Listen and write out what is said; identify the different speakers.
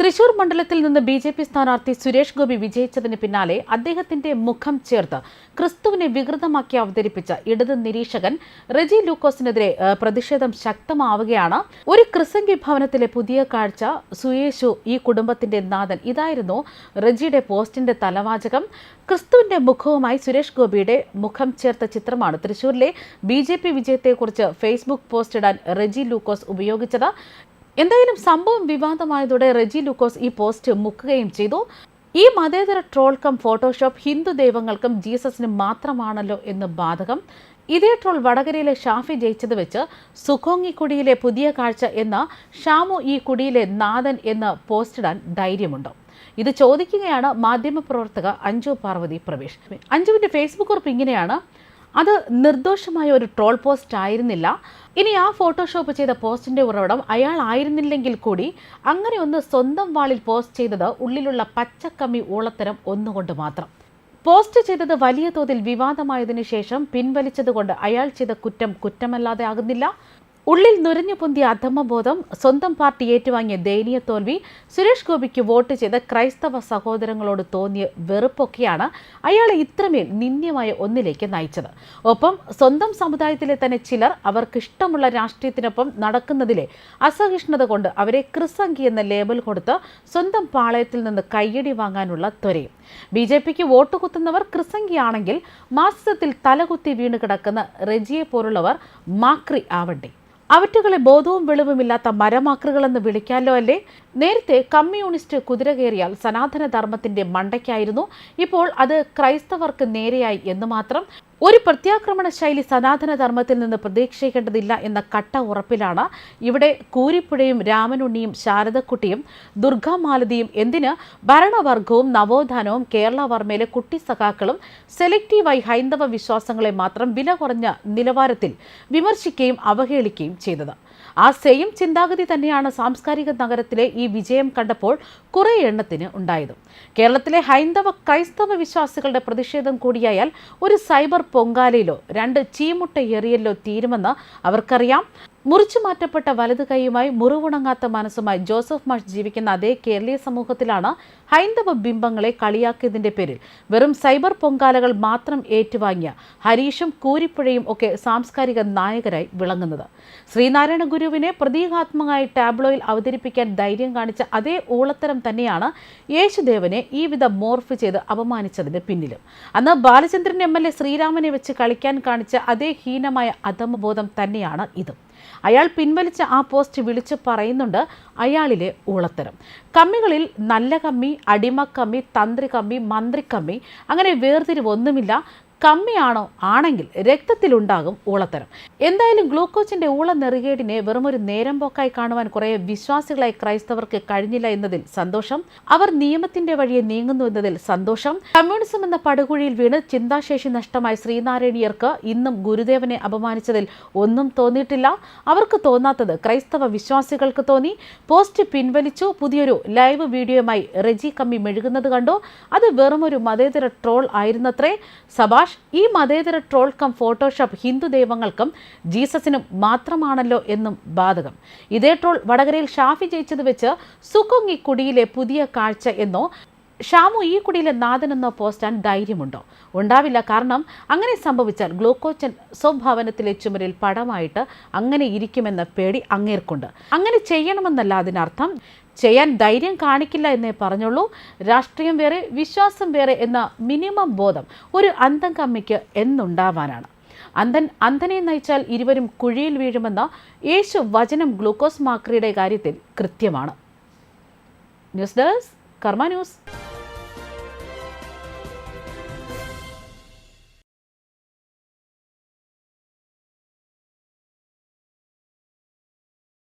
Speaker 1: തൃശൂർ മണ്ഡലത്തിൽ നിന്ന് B J P സ്ഥാനാർത്ഥി സുരേഷ് ഗോപി വിജയിച്ചതിന് പിന്നാലെ അദ്ദേഹത്തിന്റെ മുഖം ചേർത്ത് ക്രിസ്തുവിനെ വികൃതമാക്കി അവതരിപ്പിച്ച ഇടത് നിരീക്ഷകൻ റെജി ലൂക്കോസിനെതിരെ പ്രതിഷേധം ശക്തമാവുകയാണ്. ഒരു ക്രിസംഗി ഭവനത്തിലെ പുതിയ കാഴ്ച സുയേഷു ഈ കുടുംബത്തിന്റെ നാഥൻ. ഇതായിരുന്നു റെജിയുടെ പോസ്റ്റിന്റെ തലവാചകം. ക്രിസ്തുവിന്റെ മുഖവുമായി സുരേഷ് ഗോപിയുടെ മുഖം ചേർത്ത ചിത്രമാണ് തൃശൂരിലെ ബി ജെ പി വിജയത്തെക്കുറിച്ച് ഫേസ്ബുക്ക് പോസ്റ്റ് ഇടാൻ റെജി ലൂക്കോസ് ഉപയോഗിച്ചത്. എന്തായാലും സംഭവം വിവാദമായതോടെ റെജി ലൂക്കോസ് ഈ പോസ്റ്റ് മുക്കുകയും ചെയ്തു. ഈ മതേതര ട്രോൾ കം ഫോട്ടോഷോപ്പ് ഹിന്ദു ദൈവങ്ങൾക്കും ജീസസിനും മാത്രമാണല്ലോ എന്ന് ബാധകം. ഇതേ ട്രോൾ വടകരയിലെ ഷാഫി ജയിച്ചത് വെച്ച് സുഖോങ്ങിക്കുടിയിലെ പുതിയ കാഴ്ച എന്ന ഷാമു ഈ കുടിയിലെ നാഥൻ എന്ന് പോസ്റ്റിടാൻ ധൈര്യമുണ്ടോ. ഇത് ചോദിക്കുകയാണ് മാധ്യമപ്രവർത്തക അഞ്ജു പാർവതി പ്രവേശ്. അഞ്ജുവിന്റെ ഫേസ്ബുക്ക് കുറിപ്പ് ഇങ്ങനെയാണ്. അത് നിർദോഷമായ ഒരു ട്രോൾ പോസ്റ്റ് ആയിരുന്നില്ല. ഇനി ആ ഫോട്ടോഷോപ്പ് ചെയ്ത പോസ്റ്റിന്റെ ഉറവിടം അയാൾ ആയിരുന്നില്ലെങ്കിൽ കൂടി അങ്ങനെ ഒന്ന് സ്വന്തം വാളിൽ പോസ്റ്റ് ചെയ്തത് ഉള്ളിലുള്ള പച്ചക്കമ്മി ഊളത്തരം ഒന്നുകൊണ്ട് മാത്രം. പോസ്റ്റ് ചെയ്തത് വലിയ തോതിൽ വിവാദമായതിനു ശേഷം പിൻവലിച്ചതുകൊണ്ട് അയാൾ ചെയ്ത കുറ്റം കുറ്റമല്ലാതെ ആകുന്നില്ല. ഉള്ളിൽ നുരഞ്ഞു പൊന്തിയ അധമബോധം സ്വന്തം പാർട്ടി ഏറ്റുവാങ്ങിയ ദയനീയ തോൽവി സുരേഷ് ഗോപിക്ക് വോട്ട് ചെയ്ത ക്രൈസ്തവ സഹോദരങ്ങളോട് തോന്നിയ വെറുപ്പൊക്കെയാണ് അയാളെ ഇത്രമേൽ നിന്ദ്യമായ ഒന്നിലേക്ക് നയിച്ചത്. ഒപ്പം സ്വന്തം സമുദായത്തിലെ തന്നെ ചിലർ അവർക്കിഷ്ടമുള്ള രാഷ്ട്രീയത്തിനൊപ്പം നടക്കുന്നതിലെ അസഹിഷ്ണുത കൊണ്ട് അവരെ ക്രിസംഗി എന്ന ലേബൽ കൊടുത്ത് സ്വന്തം പാളയത്തിൽ നിന്ന് കയ്യടി വാങ്ങാനുള്ള ത്വരയും. ബി ജെ പിക്ക് വോട്ട് കുത്തുന്നവർ ക്രിസംഗിയാണെങ്കിൽ മാസത്തിൽ തലകുത്തി വീണ് കിടക്കുന്ന റെജിയെ പോലുള്ളവർ മാക്രി ആവണ്ടേ? അവറ്റുകളെ ബോധവും വെളിവുമില്ലാത്ത മരമാക്രുകളെന്ന് വിളിക്കാമല്ലോ അല്ലേ? നേരത്തെ കമ്മ്യൂണിസ്റ്റ് കുതിര കയറിയാൽ സനാതന ധർമ്മത്തിന്റെ മണ്ടയ്ക്കായിരുന്നു. ഇപ്പോൾ അത് ക്രൈസ്തവർക്ക് നേരെയായി എന്ന് മാത്രം ഒരു പ്രത്യാക്രമണ ശൈലി സനാതന ധർമ്മത്തിൽ നിന്ന് പ്രതീക്ഷിക്കേണ്ടതില്ല എന്ന കട്ട ഉറപ്പിലാണ് ഇവിടെ കൂരിപ്പുഴയും രാമനുണ്ണിയും ശാരദക്കുട്ടിയും ദുർഗാമാലതിയും. എന്തിന്? ഭരണവർഗവും നവോത്ഥാനവും കേരളവർമ്മയിലെ കുട്ടി സഖാക്കളും സെലക്റ്റീവായി ഹൈന്ദവ വിശ്വാസങ്ങളെ മാത്രം വില കുറഞ്ഞ നിലവാരത്തിൽ വിമർശിക്കുകയും അവഹേളിക്കുകയും ചെയ്തത്. ആ സെയിം ചിന്താഗതി തന്നെയാണ് സാംസ്കാരിക നഗരത്തിലെ ഈ വിജയം കണ്ടപ്പോൾ കുറേ എണ്ണത്തിന് ഉണ്ടായത്. കേരളത്തിലെ ഹൈന്ദവ ക്രൈസ്തവ വിശ്വാസികളുടെ പ്രതിഷേധം കൂടിയായാൽ ഒരു സൈബർ പൊങ്കാലയിലോ രണ്ട് ചീമുട്ട എറിയലിലോ തീരുമെന്ന് അവർക്കറിയാം. മുറിച്ചു മാറ്റപ്പെട്ട വലതു കൈയുമായി മുറിവുണങ്ങാത്ത മനസ്സുമായി ജോസഫ് മാഷ് ജീവിക്കുന്ന അതേ കേരളീയ സമൂഹത്തിലാണ് ഹൈന്ദവ ബിംബങ്ങളെ കളിയാക്കിയതിന്റെ പേരിൽ. വെറും സൈബർ പൊങ്കാലകൾ മാത്രം ഏറ്റുവാങ്ങിയ ഹരീഷും കൂരിപ്പുഴയും ഒക്കെ സാംസ്കാരിക നായകരായി വിളങ്ങുന്നത്. ശ്രീനാരായണ ഗുരുവിനെ പ്രതീകാത്മകമായി ടാബ്ലോയിൽ അവതരിപ്പിക്കാൻ ധൈര്യം കാണിച്ച അതേ ഊളത്തരം തന്നെയാണ് യേശുദേവനെ ഈ വിധം മോർഫ് ചെയ്ത് അപമാനിച്ചതിന് പിന്നിലും. അന്ന് ബാലചന്ദ്രൻ എം എൽ എ ശ്രീരാമനെ വെച്ച് കളിക്കാൻ കാണിച്ച അതേ ഹീനമായ അധമബോധം തന്നെയാണ് ഇതും. അയാൾ പിൻവലിച്ച ആ പോസ്റ്റ് വിളിച്ച് പറയുന്നുണ്ട് അയാളിലെ ഉളത്തരം. കമ്മികളിൽ നല്ല കമ്മി അടിമക്കമ്മി കമ്മി തന്ത്രി കമ്മി മന്ത്രി കമ്മി അങ്ങനെ വേർതിരിവൊന്നുമില്ല കമ്മിയാണോ? ആണെങ്കിൽ രക്തത്തിലുണ്ടാകും ഊളത്തരം. എന്തായാലും ഗ്ലൂക്കോസിന്റെ ഊള നെറുകേടിനെ വെറുമൊരു നേരം പോക്കായി കാണുവാൻ കുറേ വിശ്വാസികളായി ക്രൈസ്തവർക്ക് കഴിഞ്ഞില്ല എന്നതിൽ സന്തോഷം. അവർ നിയമത്തിന്റെ വഴിയെ നീങ്ങുന്നു എന്നതിൽ സന്തോഷം. കമ്മ്യൂണിസം എന്ന പടുകുഴിയിൽ വീണ് ചിന്താശേഷി നഷ്ടമായ ശ്രീനാരായണീയർക്ക് ഇന്നും ഗുരുദേവനെ അപമാനിച്ചതിൽ ഒന്നും തോന്നിയിട്ടില്ല. അവർക്ക് തോന്നാത്തത് ക്രൈസ്തവ വിശ്വാസികൾക്ക് തോന്നി. പോസ്റ്റ് പിൻവലിച്ചു. പുതിയൊരു ലൈവ് വീഡിയോയുമായി റെജി കമ്മി മെഴുകുന്നത് കണ്ടു. അത് വെറുമൊരു മതേതര ട്രോൾ ആയിരുന്നത്രേ. സഭാഷ് ഈ മതേതര ട്രോൾ കം ഫോട്ടോഷോപ്പ് ഹിന്ദു ദൈവങ്ങൾക്കും ജീസസിനും മാത്രമാണല്ലോ എന്നും ബാധകം. ഇതേ ട്രോൾ വടകരയിൽ ഷാഫി ജയിച്ചത് വെച്ച് സുക്കുങ്ങി കുടിയിലെ പുതിയ കാഴ്ച എന്നോ ഷാമു ഈ കുടിയിലെ നാഥനെന്നോ പോസ്റ്റാൻ ധൈര്യമുണ്ടോ? ഉണ്ടാവില്ല. കാരണം അങ്ങനെ സംഭവിച്ചാൽ ഗ്ലൂക്കോച്ചൻ സ്വഭവനത്തിലെ ചുമരിൽ പടമായിട്ട് അങ്ങനെ ഇരിക്കുമെന്ന പേടി അങ്ങേർക്കുണ്ട്. അങ്ങനെ ചെയ്യണമെന്നല്ല അതിനർത്ഥം. ചെയ്യാൻ ധൈര്യം കാണിക്കില്ല എന്നേ പറഞ്ഞുള്ളൂ. രാഷ്ട്രീയം വേറെ വിശ്വാസം വേറെ എന്ന മിനിമം ബോധം ഒരു അന്തം കമ്മിക്ക് എന്നുണ്ടാവാനാണ്. അന്ധൻ അന്ധനെ നയിച്ചാൽ ഇരുവരും കുഴിയിൽ വീഴുമെന്ന യേശു വചനം ഗ്ലൂക്കോസ് മാക്രിയുടെ കാര്യത്തിൽ കൃത്യമാണ്. News desk Karma news.